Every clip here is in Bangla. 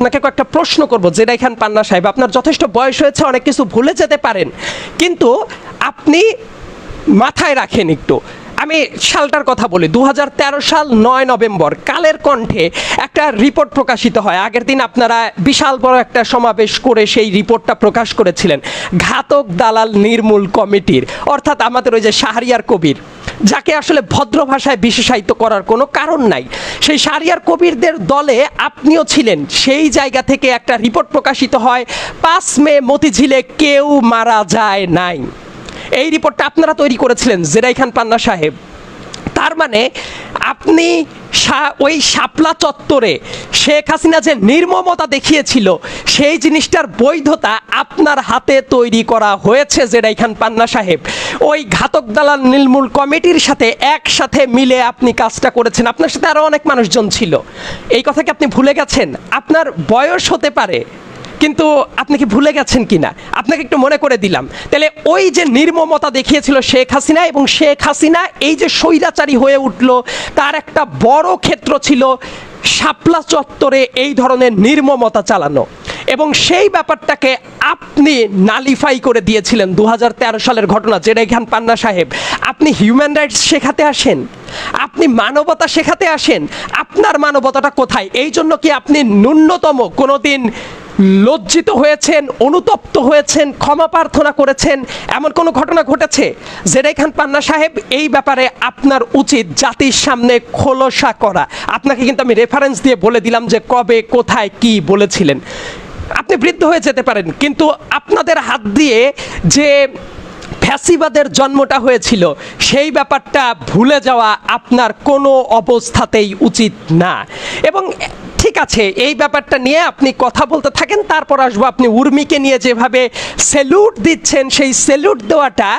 আপনাকে কয়েকটা প্রশ্ন করব। জেডাই খান পান্না সাহেব, আপনার যথেষ্ট বয়স হয়েছে, অনেক কিছু ভুলে যেতে পারেন। কিন্তু আপনি মাথায় রাখেন একটু। আমি সালটার কথা বলি দু হাজার তেরো সাল নয় নভেম্বর, কালের কণ্ঠে একটা রিপোর্ট প্রকাশিত হয়। আগের দিন আপনারা বিশাল বড় একটা সমাবেশ করে সেই রিপোর্টটা প্রকাশ করেছিলেন। ঘাতক দালাল নির্মূল কমিটির, অর্থাৎ আমাদের ওই যে শাহরিয়ার কবির, যাকে আসলে ভদ্র ভাষায় বিশেষায়িত করার কোনো কারণ নাই। সেই শাহরিয়ার কবিরদের দলে আপনিও ছিলেন। সেই জায়গা থেকে একটা রিপোর্ট প্রকাশিত হয়, পাঁচ মে মতিঝিলে কেউ মারা যায় নাই। এই রিপোর্টটা আপনারা তৈরি করেছিলেন জেরাই খান পান্না সাহেব। তার মানে আপনি ওই শাপলা চত্বরে শেখ হাসিনা যে নির্মমতা দেখিয়েছিল, সেই জিনিসটার বৈধতা আপনার হাতে তৈরি করা হয়েছে জেরাই খান পান্না সাহেব। ওই ঘাতক দালাল নির্মূল কমিটির সাথে একসাথে মিলে আপনি কাজটা করেছেন। আপনার সাথে আরও অনেক মানুষজন ছিল। এই কথা কি আপনি ভুলে গেছেন? আপনার বয়স হতে পারে কিন্তু আপনি কি ভুলে গেছেন কিনা? আপনাকে একটু মনে করে দিলাম। তাহলে ওই যে নির্মমতা দেখিয়েছিল শেখ হাসিনা এবং শেখ হাসিনা এই যে স্বৈরাচারী হয়ে উঠল, তার একটা বড় ক্ষেত্র ছিল শাপলা চত্বরে এই ধরনের নির্মমতা চালানো। এবং সেই ব্যাপারটাকে আপনি নালিফাই করে দিয়েছিলেন দু হাজার তেরো সালের ঘটনা যেটা খান পান্না সাহেব। আপনি হিউম্যান রাইটস শেখাতে আসেন? আপনি মানবতা শেখাতে আসেন? আপনার মানবতাটা কোথায়? এই জন্য কি আপনি ন্যূনতম কোনোদিন লজ্জিত হয়েছেন, অনুতপ্ত হয়েছেন, ক্ষমা প্রার্থনা করেছেন। এমন কোনো ঘটনা ঘটেছে? জেরাই খান পান্না সাহেব, এই ব্যাপারে আপনার উচিত জাতির সামনে খোলসা করা। আপনাকে কিন্তু আমি রেফারেন্স দিয়ে বলে দিলাম যে কবে, কোথায়, কি বলেছিলেন। আপনি বৃদ্ধ হয়ে যেতে পারেন, কিন্তু আপনাদের হাত দিয়ে যে ফ্যাসিবাদের জন্মটা হয়েছিল, সেই ব্যাপারটা ভুলে যাওয়া আপনার কোনো অবস্থাতেই উচিত না। এবং আছে এই ব্যাপারটা নিয়ে আপনি কথা বলতে থাকেন, তারপর আসব আপনি উর্মিকে নিয়ে যেভাবে সেলুট দিচ্ছেন, সেই সেলুট দেওয়াটা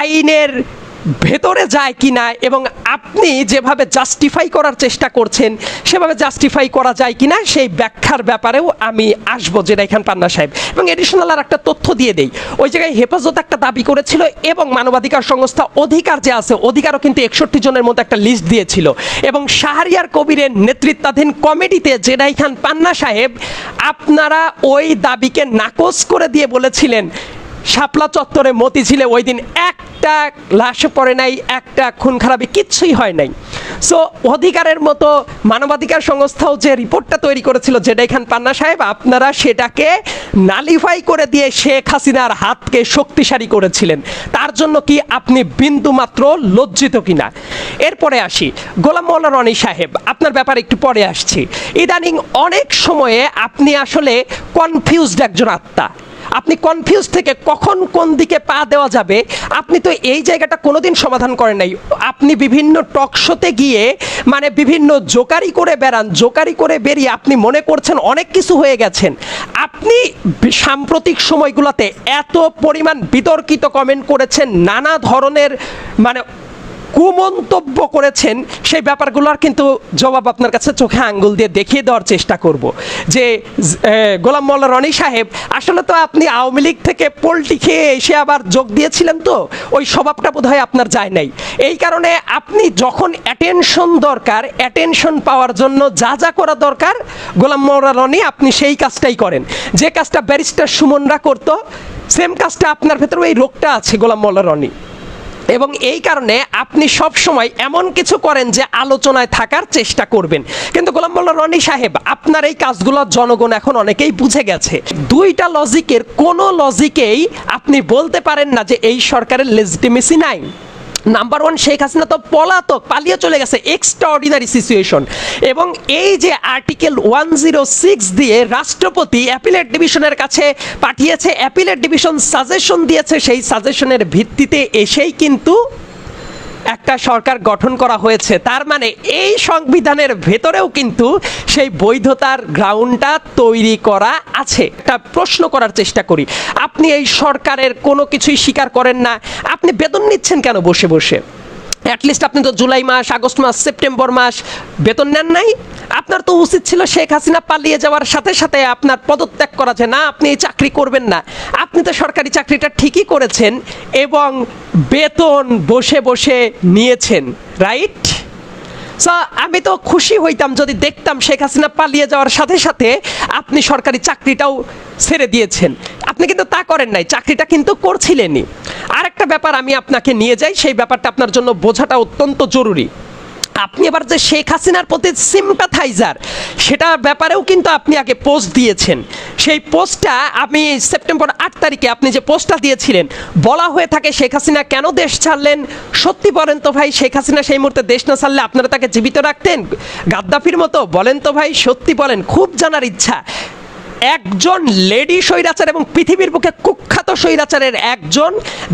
আইনের ভেতরে যায় কি না এবং আপনি যেভাবে জাস্টিফাই করার চেষ্টা করছেন, সেভাবে জাস্টিফাই করা যায় কি না, সেই ব্যাখ্যার ব্যাপারেও আমি আসব যেটা এখান পান্না সাহেব। এবং এডিশনাল আর একটা তথ্য দিয়ে দেই। ওই জায়গায় হেফাজত একটা দাবি করেছিল এবং মানবাধিকার সংস্থা অধিকার যে আছে, অধিকারও কিন্তু একষট্টি জনের মধ্যে একটা লিস্ট দিয়েছিল। এবং শাহরিয়ার কবিরের নেতৃত্বাধীন কমিটিতে জেনাই খান পান্না সাহেব, আপনারা ওই দাবিকে নাকচ করে দিয়ে বলেছিলেন শাপলা চত্বরে মতিঝিলে ওই দিন একটা লাশে পড়ে নাই, একটা খুন খারাপি কিচ্ছুই হয় নাই। সো অধিকারের মতো মানবাধিকার সংস্থাও যে রিপোর্টটা তৈরি করেছিল জেডাই খান পান্না সাহেব, আপনারা সেটাকে নালিফাই করে দিয়ে শেখ হাসিনার হাতকে শক্তিশালী করেছিলেন। তার জন্য কি আপনি বিন্দু মাত্র লজ্জিত কিনা? এরপরে আসি, গোলাম মোল্লা রনি সাহেব, আপনার ব্যাপারে একটু পরে আসছি। ইদানিং অনেক সময়ে আপনি আসলে কনফিউজড একজন আত্মা। আপনি কনফিউজ থেকে কখন কোন দিকে পা দেওয়া যাবে, আপনি তো এই জায়গাটা কোনোদিন সমাধান করেন নাই। আপনি বিভিন্ন টক শোতে গিয়ে মানে বিভিন্ন জোকারি করে বেড়ান, জোকারি করে বেরিয়ে আপনি মনে করছেন অনেক কিছু হয়ে গেছেন। আপনি সাম্প্রতিক সময়গুলোতে এত পরিমাণ বিতর্কিত কমেন্ট করেছেন, নানা ধরনের মানে কুমন্তব্য করেছেন, সেই ব্যাপারগুলোর কিন্তু জবাব আপনার কাছে চোখে আঙ্গুল দিয়ে দেখিয়ে দেওয়ার চেষ্টা করব। যে গোলাম মোল্লা রনি সাহেব, আসলে তো আপনি আওয়ামী লীগ থেকে পোলটি খেয়ে এসে আবার যোগ দিয়েছিলেন তো? ওই স্বভাবটা বোধ হয় আপনার যায় নাই। এই কারণে আপনি যখন অ্যাটেনশন দরকার অ্যাটেনশন পাওয়ার জন্য যা যা করা দরকার, গোলাম মোল্লা রনি আপনি সেই কাজটাই করেন। যে কাজটা ব্যারিস্টার সুমনরা করতো, সেম কাজটা আপনার ভেতরে এই রোগটা আছে গোলাম মোল্লা রনি। এবং এই কারণে আপনি সব সময় এমন কিছু করেন যে আলোচনায় থাকার চেষ্টা করবেন। কিন্তু গোলাম মোল্লা রনি সাহেব, আপনার এই কাজগুলো জনগণ এখন অনেকেই বুঝে গেছে। দুইটা লজিকের কোনো লজিকেই আপনি বলতে পারেন না যে এই সরকারের লেজিটিমেসি নাই। নাম্বার ওয়ান শেখ হাসিনা তো পলাতক, পালিয়ে চলে গেছে। এক্সট্রা অর্ডিনারি সিচুয়েশন এবং এই যে আর্টিকেল ওয়ান জিরো সিক্স দিয়ে রাষ্ট্রপতি অ্যাপিলেট ডিভিশনের কাছে পাঠিয়েছে অ্যাপিলেট ডিভিশন সাজেশন দিয়েছে, সেই সাজেশনের ভিত্তিতে এসেই কিন্তু একটা সরকার গঠন করা হয়েছে, তার মানে এই সংবিধানের ভেতরেও কিন্তু সেই বৈধতার গ্রাউন্ডটা তৈরি করা আছে। একটা প্রশ্ন করার চেষ্টা করি, আপনি এই সরকারের কোনো কিছুই স্বীকার করেন না, আপনি বেতন নিচ্ছেন কেন বসে বসে? অ্যাটলিস্ট আপনি তো জুলাই মাস, আগস্ট মাস, সেপ্টেম্বর মাস বেতন নেন নাই। আপনার তো উচিত ছিল শেখ হাসিনা পালিয়ে যাওয়ার সাথে সাথে আপনার পদত্যাগ করা যে, না, আপনি এই চাকরি করবেন না। আপনি তো সরকারি চাকরিটা ঠিকই করেছেন এবং বেতন বসে বসে নিয়েছেন রাইট আমি তো খুশি হইতাম যদি দেখতাম শেখ হাসিনা পালিয়ে যাওয়ার সাথে সাথে আপনি সরকারি চাকরিটাও ছেড়ে দিয়েছেন। আপনি কিন্তু তা করেন নাই, চাকরিটা কিন্তু করছিলেনই। আরেকটা ব্যাপার আমি আপনাকে নিয়ে যাই, সেই ব্যাপারটা আপনার জন্য বোঝাটা অত্যন্ত জরুরি। আপনি এবার যে শেখ হাসিনার প্রতি সিম্প্যাথাইজার সেটা ব্যাপারেও কিন্তু আপনি আগে পোস্ট দিয়েছেন। সেই পোস্টটা আমি সেপ্টেম্বর আট তারিখে আপনি যে পোস্টটা দিয়েছিলেন, বলা হয়ে থাকে শেখ হাসিনা কেন দেশ ছাড়লেন? সত্যি বলেন তো ভাই, শেখ হাসিনা সেই মুহূর্তে দেশ না ছাড়লে আপনারা তাকে জীবিত রাখতেন? গাদ্দাফির মতো, বলেন তো ভাই, সত্যি বলেন, খুব জানার ইচ্ছা। একজন লেডি স্বৈরাচার এবং পৃথিবীর বুকে কুখ্যাত স্বৈরাচারের একজন,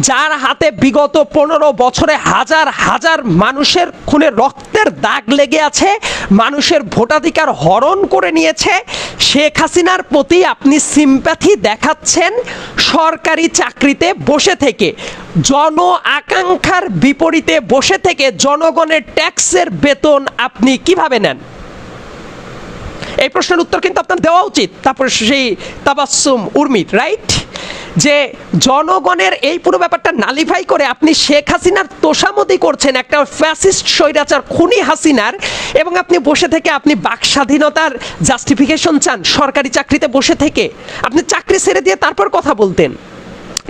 যার হাতে বিগত পনেরো বছরে হাজার হাজার মানুষের খুনে রক্তের দাগ লেগে আছে, মানুষের ভোটাধিকার হরণ করে নিয়েছে। শেখ হাসিনার প্রতি আপনি সিম্প্যাথি দেখাচ্ছেন, সরকারি চাকরিতে বসে থেকে, জন আকাঙ্ক্ষার বিপরীতে বসে থেকে জনগণের ট্যাক্সের বেতন আপনি কীভাবে নেন? এই প্রশ্নের উত্তর কিন্তু আপনার দেওয়া উচিত। তারপর সেই তাবাসুম উর্মির রাইট যে জনগণের এই পুরো ব্যাপারটা নালিফাই করে আপনি শেখ হাসিনার তোষামতি করছেন একটা ফ্যাসিস্ট স্বৈরাচার খুনি হাসিনার এবং আপনি বসে থেকে আপনি বাক স্বাধীনতার জাস্টিফিকেশন চান সরকারি চাকরিতে বসে থেকে। আপনি চাকরি ছেড়ে দিয়ে তারপর কথা বলতেন।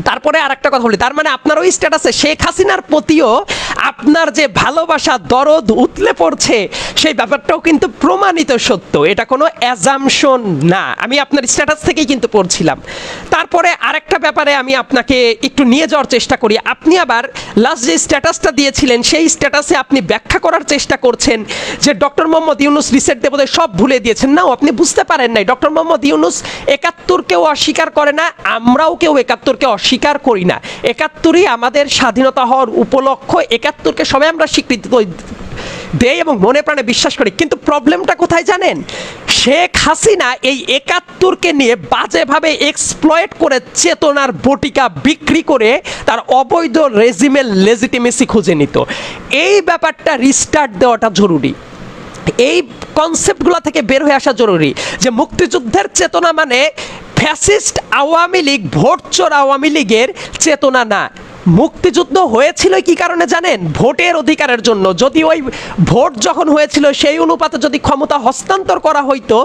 তারপরে আর একটা কথা বলি, তার মানে আপনার ওই স্ট্যাটাসে শেখ হাসিনার প্রতিও আপনার যে ভালোবাসা, দরদ উতলে পড়ছে, সেই ব্যাপারটাও কিন্তু প্রমাণিত সত্য। এটা কোনো অ্যাজামশন না। আমি আপনার স্ট্যাটাস থেকেই কিন্তু পড়ছিলাম। তারপরে আরেকটা ব্যাপারে আমি আপনাকে একটু নিয়ে যাওয়ার চেষ্টা করি। আপনি আবার লাস্ট যে স্ট্যাটাসটা দিয়েছিলেন, সেই স্ট্যাটাসে আপনি ব্যাখ্যা করার চেষ্টা করছেন যে ডক্টর মোহাম্মদ ইউনুস রিসেট দেবদের সব ভুলে দিয়েছেন। নাও, আপনি বুঝতে পারেন নাই, ডক্টর মোহাম্মদ ইউনুস একাত্তরকেও অস্বীকার করে না, আমরাও কেউ একাত্তরকে অস্বীকার করি না। একাত্তরই আমাদের স্বাধীনতা হওয়ার উপলক্ষ, একাত্তরকে সবাই আমরা স্বীকৃতি দেই এবং মনে প্রাণে বিশ্বাস করি। কিন্তু প্রবলেমটা কোথায় জানেন? শেখ হাসিনা এই একাত্তরকে নিয়ে বাজেভাবে এক্সপ্লয়েট করে চেতনার বটিকা বিক্রি করে তার অবৈধ রেজিমের লেজিটিমেসি খুঁজে নিত। এই ব্যাপারটা রিস্টার্ট দেওয়াটা জরুরি। এই কনসেপ্টগুলো থেকে বের হয়ে আসা জরুরি যে মুক্তিযুদ্ধের চেতনা মানে ফ্যাসিস্ট আওয়ামী লীগ, ভোটচোর আওয়ামী লীগের চেতনা না। মুক্তিযুদ্ধ হয়েছিল কি কারণে জানেন? ভোটের অধিকারের জন্য। যদি ওই ভোট যখন হয়েছিল, সেই অনুপাতে যদি ক্ষমতা হস্তান্তর করা হইতো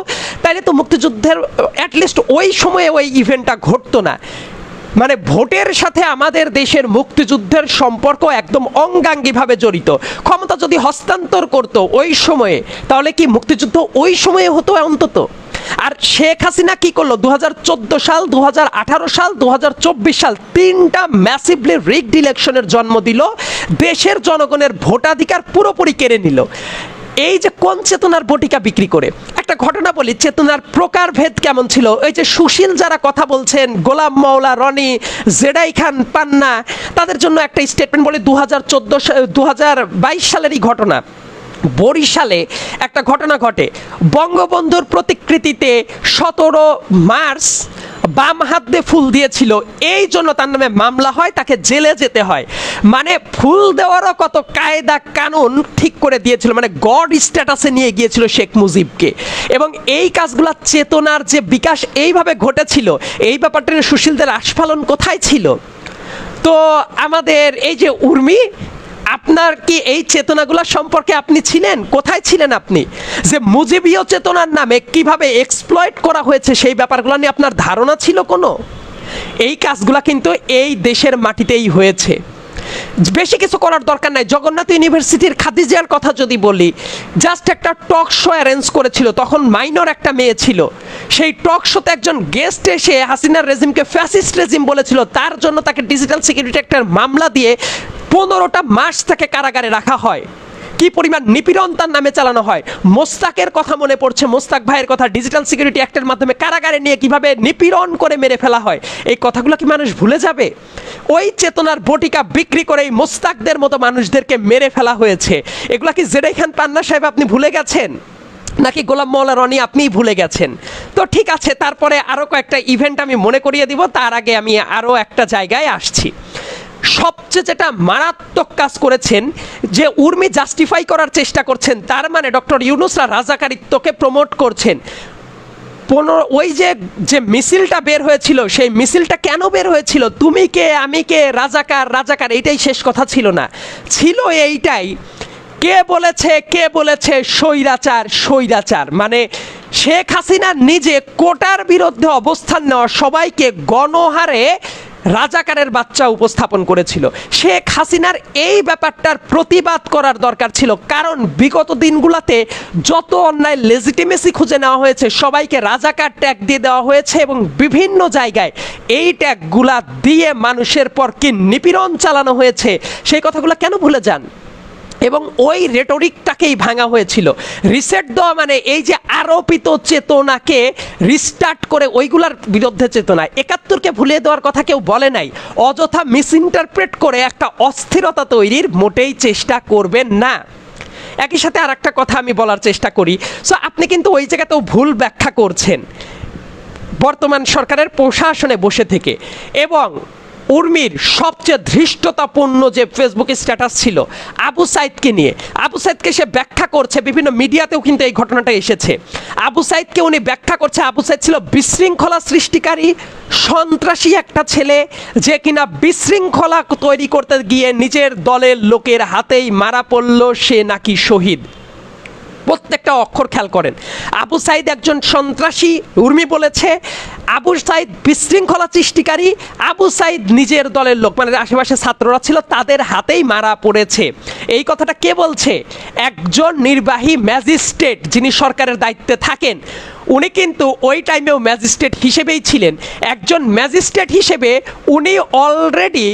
তাহলে তো মুক্তিযুদ্ধের অ্যাটলিস্ট ওই সময়ে ওই ইভেন্টটা ঘটতো না। মানে ভোটের সাথে আমাদের দেশের মুক্তিযুদ্ধের সম্পর্ক একদম অঙ্গাঙ্গিভাবে জড়িত। ক্ষমতা যদি হস্তান্তর করত ওই সময়ে, তাহলে কি মুক্তিযুদ্ধ ওই সময়ে হতো অন্তত? আর শেখ হাসিনা কি করল? দু হাজার চোদ্দ সাল, দুহাজার আঠারো সাল, দুহাজার চব্বিশ সাল তিনটা ম্যাসিভলি রিগড ইলেকশনের জন্ম দিল। দেশের জনগণের ভোটাধিকার পুরোপুরি কেড়ে নিল। এই যে কোন চেতনার বটিকা বিক্রি করে? একটা ঘটনা বলি, চেতনার প্রকারভেদ কেমন ছিল? ওই যে সুশীল যারা কথা বলছেন, গোলাম মৌলা রনি, জেডাই খান, পান্না, তাদের জন্য একটা স্টেটমেন্ট বলি দু হাজার চোদ্দ দু সালেরই ঘটনা। বরিশালে একটা ঘটনা ঘটে। বঙ্গবন্ধুর প্রতিকৃতিতে সতেরো মার্চ বাম হাত দিয়ে ফুল দিয়েছিল। এই জন্য তার নামে মামলা হয়, তাকে জেলে যেতে হয়। মানে ফুল দেওয়ারও কত কায়দা কানুন ঠিক করে দিয়েছিল। মানে গড স্ট্যাটাসে নিয়ে গিয়েছিল শেখ মুজিবকে। এবং এই কাজগুলো চেতনার যে বিকাশ এইভাবে ঘটেছিল, এই ব্যাপারটা সুশীলদের আস্ফালন কোথায় ছিল? তো আমাদের এই যে উর্মি আপনার কি এই চেতনাগুলো সম্পর্কে আপনি ছিলেন? কোথায় ছিলেন আপনি? যে মুজিবীয় চেতনার নামে কীভাবে এক্সপ্লয়েট করা হয়েছে সেই ব্যাপারগুলো নিয়ে আপনার ধারণা ছিল কোনো? এই কাজগুলো কিন্তু এই দেশের মাটিতেই হয়েছে। বেশি কিছু করার দরকার নাই। জগন্নাথ ইউনিভার্সিটির খাদিজার কথা যদি বলি জাস্ট একটা টক শো অ্যারেঞ্জ করেছিল, তখন মাইনর একটা মেয়ে ছিল। সেই টক শোতে একজন গেস্ট এসে হাসিনার রেজিমকে ফ্যাসিস্ট রেজিম বলেছিল। তার জন্য তাকে ডিজিটাল সিকিউরিটি একটা মামলা দিয়ে পনেরোটা মাস তাকে কারাগারে রাখা হয়। কি পরিমাণ নিপীড়ন তার নামে চালানো হয়? মোস্তাকের কথা মনে পড়ছে। মোস্তাক ভাইয়ের কথা ডিজিটাল সিকিউরিটি অ্যাক্টের মাধ্যমে কারাগারে নিয়ে কীভাবে নিপীড়ন করে মেরে ফেলা হয়? এই কথাগুলো কি মানুষ ভুলে যাবে? ওই চেতনার বটিকা বিক্রি করে এই মোস্তাকদের মতো মানুষদেরকে মেরে ফেলা হয়েছে। এগুলা কি জেডাই খান পান্না সাহেব আপনি ভুলে গেছেন? নাকি গোলাম মৌলা রনি আপনিই ভুলে গেছেন? তো ঠিক আছে, তারপরে আরও কয়েকটা ইভেন্ট আমি মনে করিয়ে দিব। তার আগে আমি আরও একটা জায়গায় আসছি। সবচেয়ে যেটা মারাত্মক কাজ করেছেন, যে উর্মি জাস্টিফাই করার চেষ্টা করছেন, তার মানে ডক্টর ইউনুসরা রাজাকারিত্বকে প্রমোট করছেন। পনেরো, ওই যে যে মিছিলটা বের হয়েছিল, সেই মিছিলটা কেন বের হয়েছিল? তুমি কে, আমি কে, রাজাকার রাজাকার এইটাই শেষ কথা ছিল না। ছিল এইটাই, কে বলেছে কে বলেছে, স্বৈরাচার স্বৈরাচার। মানে শেখ হাসিনা নিজে কোটার বিরুদ্ধে অবস্থান নেওয়া সবাইকে গণহারে রাজাকারের বাচ্চা উপস্থাপন করেছিল। শেখ হাসিনার এই ব্যাপারটার প্রতিবাদ করার দরকার ছিল। কারণ বিগত দিনগুলোতে যত অন্যায় লেজিটিমেসি খুঁজে নেওয়া হয়েছে, সবাইকে রাজাকার ট্যাগ দিয়ে দেওয়া হয়েছে এবং বিভিন্ন জায়গায় এই ট্যাগগুলা দিয়ে মানুষের পর কি নিপীড়ন চালানো হয়েছে, সেই কথাগুলো কেন ভুলে যান? এবং ওই রেটরিকটাকেই ভাঙা হয়েছিল। রিসেট দেওয়া মানে এই যে আরোপিত চেতনাকে রিস্টার্ট করে ওইগুলার বিরুদ্ধে চেতনা। একাত্তরকে ভুলিয়ে দেওয়ার কথা কেউ বলে নাই। অযথা মিস ইন্টারপ্রেট করে একটা অস্থিরতা তৈরির মোটেই চেষ্টা করবেন না। একই সাথে আর একটা কথা আমি বলার চেষ্টা করি। সো আপনি কিন্তু ওই জায়গাতেও ভুল ব্যাখ্যা করছেন। বর্তমান সরকারের প্রশাসনে বসে থেকে। এবং উর্মির সবচেয়ে ধৃষ্টতাপূর্ণ যে ফেসবুকে স্ট্যাটাস ছিল, আবু সাইদকে নিয়ে। আবু সাইদকে সে ব্যাখ্যা করছে, বিভিন্ন মিডিয়াতেও কিন্তু এই ঘটনাটা এসেছে। আবু সাইদকে উনি ব্যাখ্যা করছে, আবু সাইদ ছিল বিশৃঙ্খলা সৃষ্টিকারী, সন্ত্রাসী একটা ছেলে, যে কিনা বিশৃঙ্খলা তৈরি করতে গিয়ে নিজের দলের লোকের হাতেই মারা পড়ল, সে নাকি শহীদ। প্রত্যেকটা অক্ষর খেয়াল করেন। আবু সাইদ একজন সন্ত্রাসী, উর্মি বলেছে, আবু সাইদ বিশৃঙ্খলা সৃষ্টিকারী, আবু সাইদ নিজের দলের লোক মানে আশেপাশে ছাত্ররা ছিল, তাদের হাতেই মারা পড়েছে। এই কথাটা কে বলছে? একজন নির্বাহী ম্যাজিস্ট্রেট যিনি সরকারের দায়িত্বে থাকেন, উনি কিন্তু ওই টাইমেও ম্যাজিস্ট্রেট হিসেবেই ছিলেন। একজন ম্যাজিস্ট্রেট হিসেবে উনি অলরেডি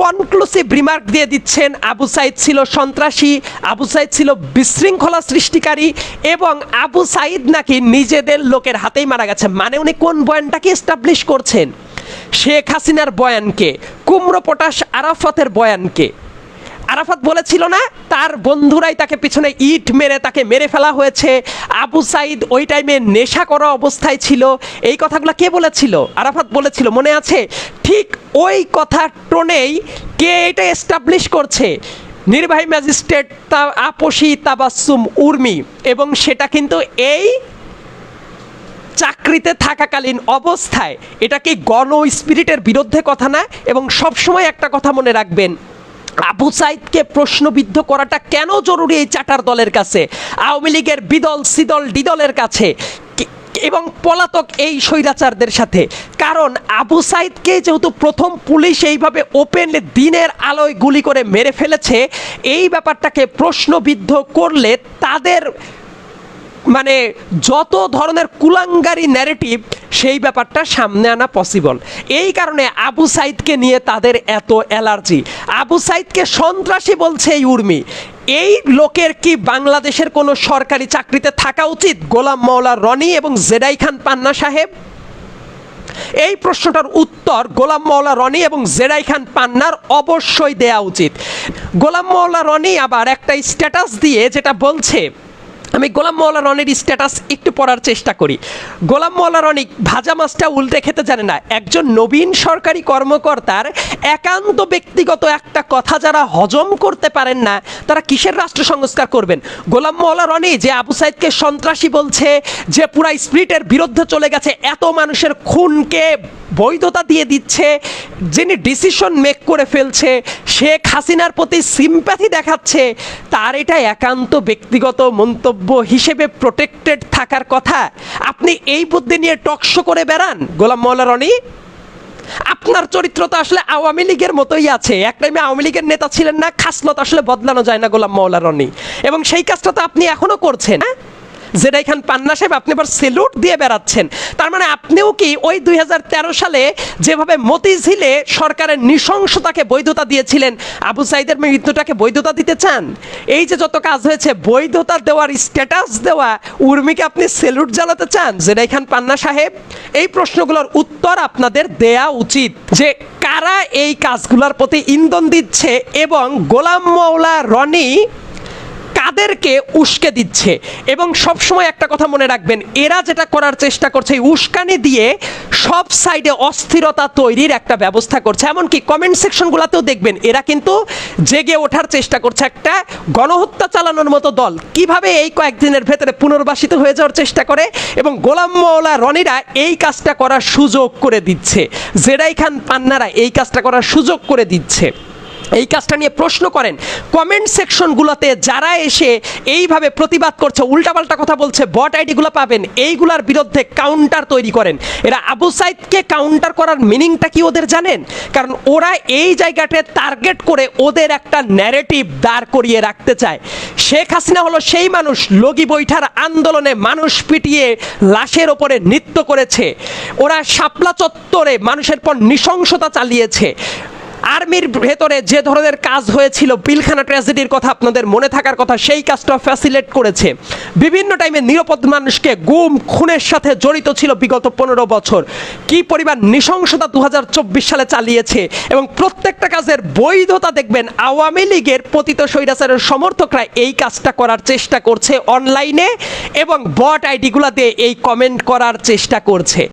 কনক্লুসিভ রিমার্ক দিয়ে দিচ্ছেন আবু সাইদ ছিল সন্ত্রাসী, আবু সাইদ ছিল বিশৃঙ্খলা সৃষ্টিকারী এবং আবু সাইদ নাকি নিজেদের লোকের হাতেই মারা গেছে। মানে উনি কোন বয়ানটাকে এস্টাবলিশ করছেন? শেখ হাসিনার বয়ানকে, কুমড়ো পটাশ আরাফতের বয়ানকে। আরাফাত বলেছিল না, তার বন্ধুরাই তাকে পিছনে ইট মেরে তাকে মেরে ফেলা হয়েছে। আবু সাইদ ওই টাইমে নেশা করা অবস্থায় ছিল। এই কথাগুলো কে বলেছিল? আরাফাত বলেছিল, মনে আছে? ঠিক ওই কথা টোনেই কে এটা এস্টাবলিশ করছে? নির্বাহী ম্যাজিস্ট্রেট তা আপসি তাবাসুম উর্মি, এবং সেটা কিন্তু এই চাকরিতে থাকাকালীন অবস্থায়। এটা কি গণ স্পিরিটের বিরুদ্ধে কথা না? এবং সবসময় একটা কথা মনে রাখবেন আবু সাইদকে প্রশ্নবিদ্ধ করাটা কেন জরুরি এই চাটার দলের কাছে? আওয়ামী লীগের বিদল, সিদল, ডিদলের কাছে। এবং পলাতক এই স্বৈরাচারদের সাথে। কারণ আবু সাইদকে যেহেতু প্রথম পুলিশ এইভাবে ওপেনলি দিনের আলোয় গুলি করে মেরে ফেলেছে, এই ব্যাপারটাকে প্রশ্নবিদ্ধ করলে তাদের মানে যত ধরনের কুলাঙ্গারি ন্যারেটিভ সেই ব্যাপারটা সামনে আনা পসিবল এই কারণে আবু সাইদকে নিয়ে তাদের এত অ্যালার্জি আবু সাইদকে সন্ত্রাসী বলছে এই উর্মি। এই লোকের কি বাংলাদেশের কোনো সরকারি চাকরিতে থাকা উচিত? গোলাম মৌলা রনি এবং জেডাই খান পান্না সাহেব? এই প্রশ্নটার উত্তর গোলাম মৌলা রনি এবং জেরাই খান পান্নার অবশ্যই দেয়া উচিত। গোলাম মৌলা রনি আবার একটা স্ট্যাটাস দিয়ে যেটা বলছে আমি গোলাম মৌলা রনির স্ট্যাটাস একটু পড়ার চেষ্টা করি। গোলাম মৌলা রনি ভাজা মাছটা উল্টে খেতে জানে না। একজন নবীন সরকারি কর্মকর্তার একান্ত ব্যক্তিগত একটা কথা যারা হজম করতে পারেন না, তারা কিসের রাষ্ট্র সংস্কার করবেন? গোলাম মৌলা রনি যে আবু সাইদকে সন্ত্রাসী বলছে, যে পুরা স্প্রিটের বিরুদ্ধে চলে গেছে, এত মানুষের খুনকে বৈধতা দিয়ে দিচ্ছে, যিনি ডিসিশন মেক করে ফেলছে, শেখ হাসিনার প্রতি সিম্প্যাথি দেখাচ্ছে, তার এটা একান্ত ব্যক্তিগত মন্তব্য হিসেবে প্রোটেক্টেড থাকার কথা, আপনি এই বুদ্ধি নিয়ে টকশো করে বেড়ান। গোলাম মৌলা রনি, আপনার চরিত্র তো আসলে আওয়ামী লীগের মতোই আছে। এক টাইমে আওয়ামী লীগের নেতা ছিলেন না, খাসলত আসলে বদলানো যায় না গোলাম মৌলা রনি। এবং সেই কাজটা তো আপনি এখনও করছেন হ্যাঁ? জেডাই খান পান্না সাহেব আপনি এবার সেলুট দিয়ে বেড়াচ্ছেন। তার মানে আপনিও কি ওই দুই হাজার তেরো সালে যেভাবে মতিঝিলে সরকারের নৃশংসতাকে বৈধতা দিয়েছিলেন, আবু সাইদের মৃত্যুটাকে বৈধতা দিতে চান? এই যে যত কাজ হয়েছে, বৈধতা দেওয়ার স্ট্যাটাস দেওয়া, উর্মিকে আপনি সেলুট জ্বালাতে চান? জেডাই খান পান্না সাহেব, এই প্রশ্নগুলোর উত্তর আপনাদের দেয়া উচিত যে কারা এই কাজগুলোর প্রতি ইন্ধন দিচ্ছে এবং গোলাম মৌলা রনি কাদেরকে উস্কে দিচ্ছে। এবং সব সময় একটা কথা মনে রাখবেন, এরা যেটা করার চেষ্টা করছে উস্কানি দিয়ে সব সাইডে অস্থিরতা তৈরির একটা ব্যবস্থা করছে। এমনকি কমেন্ট সেকশনগুলোতেও দেখবেন, এরা কিন্তু জেগে ওঠার চেষ্টা করছে একটা গণহত্যা চালানোর মতো দল। কীভাবে এই কয়েকদিনের ভেতরে পুনর্বাসিত হয়ে যাওয়ার চেষ্টা করে? এবং গোলাম মৌলা রনিরা এই কাজটা করার সুযোগ করে দিচ্ছে। জেরাই খান পান্নারা এই কাজটা করার সুযোগ করে দিচ্ছে। এই কাজটা নিয়ে প্রশ্ন করেন। কমেন্ট সেকশনগুলোতে যারা এসে এইভাবে প্রতিবাদ করছে, উল্টাপাল্টা কথা বলছে, বট আইডিগুলো পাবেন, এইগুলার বিরুদ্ধে কাউন্টার তৈরি করেন। এরা আবু সাইদকে কাউন্টার করার মিনিংটা কি ওদের জানেন? কারণ ওরা এই জায়গাতে টার্গেট করে ওদের একটা ন্যারেটিভ দাঁড় করিয়ে রাখতে চায়। শেখ হাসিনা হলো সেই মানুষ, লগি বৈঠার আন্দোলনে মানুষ পিটিয়ে লাশের ওপরে নৃত্য করেছে। ওরা শাপলা চত্বরে মানুষের পর নৃশংসতা চালিয়েছে। আর্মির ভেতরে যে ধরনের কাজ হয়েছিল পিলখানা ট্র্যাজেডির কথা আপনাদের মনে থাকার কথা, সেই কাজটা ফ্যাসিলেট করেছে। বিভিন্ন টাইমে নিরাপদ মানুষকে গুম, খুনের সাথে জড়িত ছিল বিগত পনেরো বছর। কি পরিমাণ নৃশংসতা দু হাজার চব্বিশ সালে চালিয়েছে এবং প্রত্যেকটা কাজের বৈধতা দেখবেন, আওয়ামী লীগের পতিত স্বৈরাচারের সমর্থকরা এই কাজটা করার চেষ্টা করছে অনলাইনে এবং বট আইডিগুলো দিয়ে এই কমেন্ট করার চেষ্টা করছে।